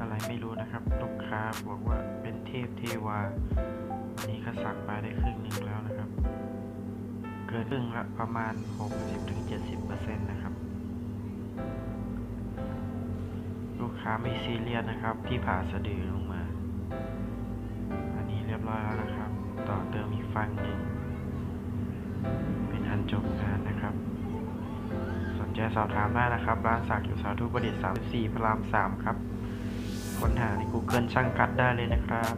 อะไรไม่รู้นะครับ ลูกค้าบอกว่าเป็นเทพเทวา วันนี้ก็สั่งไปได้ครึ่งหนึ่งแล้วนะครับ เกินครึ่งละประมาณ 60-70%นะครับ ลูกค้าไม่ซีเรียสนะครับ ที่ผ่าสะดือลงมา อันนี้เรียบร้อยแล้วนะครับ ต่อเติมอีกฝั่งหนึ่ง สนใจสอบถามได้นะครับ ร้านสักอยู่สาธุประดิษฐ์34พระราม 3 ครับ ค้นหาใน Google ช่างกัดได้เลยนะครับ